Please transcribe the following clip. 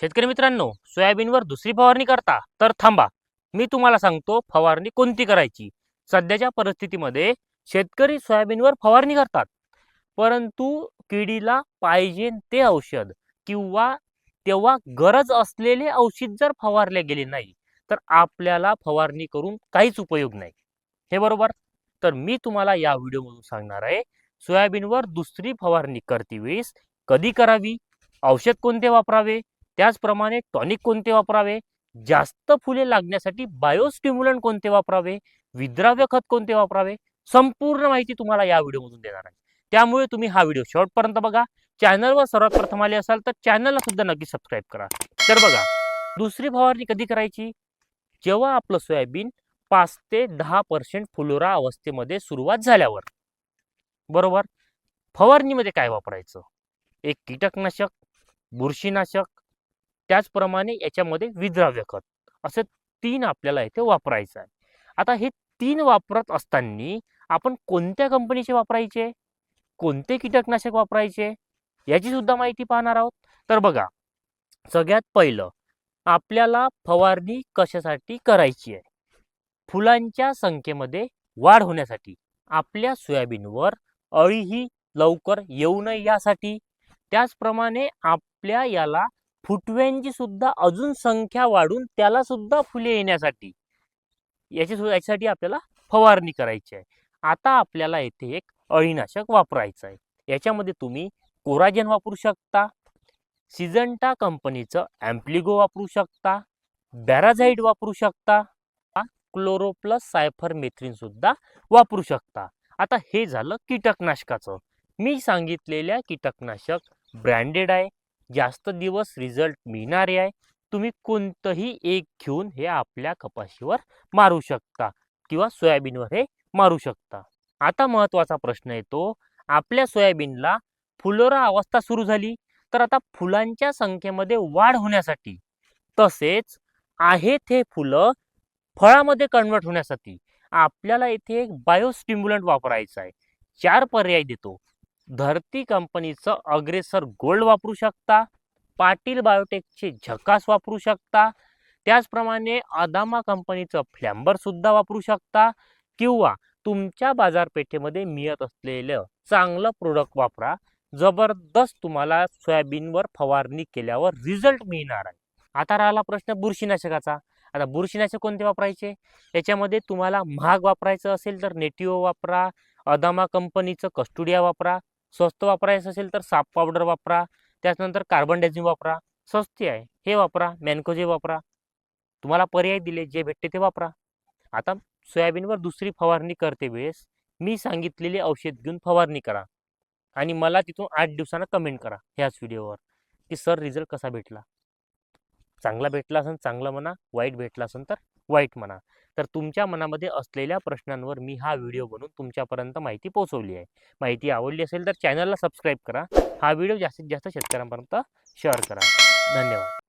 शेतकरी मित्रांनो सोयाबीनवर दुसरी फवारणी करता तर थांबा. मी तुम्हाला सांगतो फवारणी कोणती करायची? सध्याच्या परिस्थितीमध्ये शेतकरी सोयाबीनवर फवारणी करतात. परंतु किडीला पाहिजे ते औषध किंवा तेव्हा गरज असलेले औषध जर फवारले गेले नाही तर आपल्याला फवारणी करून काहीच उपयोग नाही. हे बरोबर? तर मी तुम्हाला या व्हिडिओमधून सांगणार आहे सोयाबीनवर दुसरी फवारणी करते वेळेस कधी करावी? औषध कोणते वापरावे? त्याचप्रमाणे टॉनिक कोणते वापरावे? जास्त फुले लागण्यासाठी बायोस्टिम्युलंट कोणते वापरावे? विद्राव्य खत कोणते वापरावे? संपूर्ण माहिती तुम्हाला या व्हिडिओमधून देणार आहे. त्यामुळे तुम्ही हा व्हिडिओ शेवटपर्यंत बघा. चॅनलवर सर्वात प्रथम आले असाल तर चॅनलला सुद्धा नक्की सबस्क्राईब करा. तर बघा दुसरी फवारणी कधी करायची? जेव्हा आपलं सोयाबीन पाच ते दहा पर्सेंट फुलोरा अवस्थेमध्ये सुरुवात झाल्यावर. बरोबर? फवारणीमध्ये काय वापरायचं? एक कीटकनाशक बुरशीनाशक त्याचप्रमाणे याच्यामध्ये विद्राव्य खत. असं तीन आपल्याला इथे वापरायचं आहे. आता हे तीन वापरत असताना आपण कोणत्या कंपनीचे वापरायचे? कोणते कीटकनाशक वापरायचे? याची सुद्धा माहिती पाहणार आहोत. तर बघा सगळ्यात पहिलं आपल्याला फवारणी कशासाठी करायची आहे? फुलांच्या संख्येमध्ये वाढ होण्यासाठी. आपल्या सोयाबीनवर अळी ही लवकर येऊ नये यासाठी. त्याचप्रमाणे आपल्या याला फुटव्यांची सुद्धा अजून संख्या वाढून त्याला सुद्धा फुले येण्यासाठी. याची याच्यासाठी आपल्याला फवारणी करायची आहे. आता आपल्याला येथे एक अळीनाशक वापरायचं आहे. याच्यामध्ये तुम्ही कोराजेन वापरू शकता सिजंटा कंपनीचं ॲम्प्लिगो वापरू शकता बॅराझाईड वापरू शकता क्लोरोप्लस सायफर सुद्धा वापरू शकता. आता हे झालं कीटकनाशकाचं. मी सांगितलेल्या कीटकनाशक ब्रँडेड आहे. जास्त दिवस रिझल्ट मिळणारे आहे. तुम्ही कोणतंही एक घेऊन हे आपल्या कपाशीवर मारू शकता किंवा सोयाबीनवर हे मारू शकता. आता महत्त्वाचा प्रश्न येतो आपल्या सोयाबीनला फुलोरा अवस्था सुरू झाली तर आता फुलांच्या संख्येमध्ये वाढ होण्यासाठी तसेच आहेत हे फुलं फळामध्ये कन्वर्ट होण्यासाठी आपल्याला इथे एक बायोस्टिम्युलंट वापरायचं आहे. चार पर्याय देतो. धरती कंपनीचं अग्रेसर गोल्ड वापरू शकता पाटील बायोटेकचे झकास वापरू शकता त्याचप्रमाणे अदामा कंपनीचं फ्लॅम्बरसुद्धा वापरू शकता किंवा तुमच्या बाजारपेठेमध्ये मिळत असलेलं चांगलं प्रोडक्ट वापरा जबरदस्त तुम्हाला सोयाबीनवर फवारणी केल्यावर रिझल्ट मिळणार आहे. आता राहिला प्रश्न बुरशीनाशकाचा. आता बुरशीनाशक कोणते वापरायचे? याच्यामध्ये तुम्हाला महाग वापरायचं असेल तर नेटिओ वापरा अदामा कंपनीचं कस्टुडिया वापरा स्वस्त वापरायचं असेल तर साप पावडर वापरा. त्याच्यानंतर कार्बन डायझिम वापरा. स्वस्ती आहे. हे वापरा. मॅनकोजे वापरा. तुम्हाला पर्याय दिले. जे भेटते ते वापरा. आता सोयाबीनवर दुसरी फवारणी करते वेळेस मी सांगितलेले औषध घेऊन फवारणी करा. आणि मला तिथून आठ दिवसानं कमेंट करा ह्याच व्हिडिओवर की सर रिझल्ट कसा भेटला? चांगला भेटला असेल चांगलं म्हणा वाईट भेटला असेल तर वाईट म्हणा. तर तुमच्या मनामध्ये असलेल्या प्रश्नांवर मी हा व्हिडिओ बनवून तुमच्यापर्यंत माहिती पोहोचवली आहे. माहिती आवडली असेल तर चॅनलला सबस्क्राईब करा. हा व्हिडिओ जास्तीत जास्त शेतकऱ्यांपर्यंत शेअर करा. धन्यवाद.